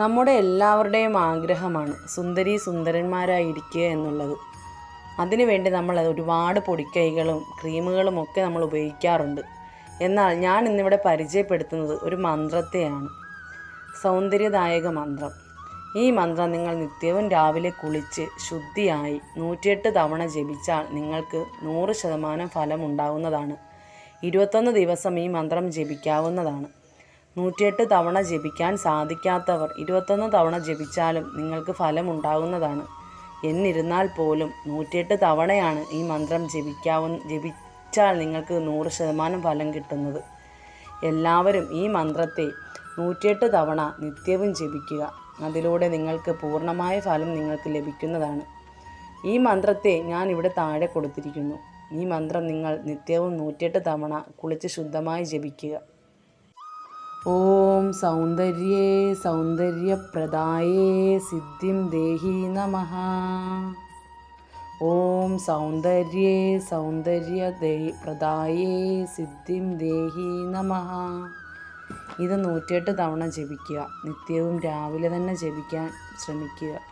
നമ്മുടെ എല്ലാവരുടെയും ആഗ്രഹമാണ് സുന്ദരി സുന്ദരന്മാരായിരിക്കുക എന്നുള്ളത്. അതിനുവേണ്ടി നമ്മൾ ഒരുപാട് പൊടിക്കൈകളും ക്രീമുകളും ഒക്കെ നമ്മൾ ഉപയോഗിക്കാറുണ്ട്. എന്നാൽ ഞാൻ ഇന്നിവിടെ പരിചയപ്പെടുത്തുന്നത് ഒരു മന്ത്രത്തെയാണ്. സൗന്ദര്യദായക മന്ത്രം. ഈ മന്ത്രം നിങ്ങൾ നിത്യവും രാവിലെ കുളിച്ച് ശുദ്ധിയായി നൂറ്റിയെട്ട് തവണ ജപിച്ചാൽ നിങ്ങൾക്ക് നൂറ് ശതമാനം ഫലമുണ്ടാവുന്നതാണ്. ഇരുപത്തൊന്ന് ദിവസം ഈ മന്ത്രം ജപിക്കാവുന്നതാണ്. നൂറ്റിയെട്ട് തവണ ജപിക്കാൻ സാധിക്കാത്തവർ ഇരുപത്തൊന്ന് തവണ ജപിച്ചാലും നിങ്ങൾക്ക് ഫലമുണ്ടാകുന്നതാണ്. എന്നിരുന്നാൽ പോലും നൂറ്റിയെട്ട് തവണയാണ് ഈ മന്ത്രം ജപിക്കാവുന്ന ജപിച്ചാൽ നിങ്ങൾക്ക് നൂറ് ശതമാനം ഫലം കിട്ടുന്നത്. എല്ലാവരും ഈ മന്ത്രത്തെ നൂറ്റിയെട്ട് തവണ നിത്യവും ജപിക്കുക. അതിലൂടെ നിങ്ങൾക്ക് പൂർണമായ ഫലം നിങ്ങൾക്ക് ലഭിക്കുന്നതാണ്. ഈ മന്ത്രത്തെ ഞാൻ ഇവിടെ താഴെ കൊടുത്തിരിക്കുന്നു. ഈ മന്ത്രം നിങ്ങൾ നിത്യവും നൂറ്റിയെട്ട് തവണ കുളിച്ച് ശുദ്ധമായി ജപിക്കുക. ഓം സൗന്ദര്യേ സൗന്ദര്യപ്രദായേ സിദ്ധിം ദേഹി നമ. ഓം സൗന്ദര്യേ സൗന്ദര്യ പ്രദായേ സിദ്ധിം ദേഹി നമ. ഇത് നൂറ്റിയെട്ട് തവണ ജപിക്കുക. നിത്യവും രാവിലെ തന്നെ ജപിക്കാൻ ശ്രമിക്കുക.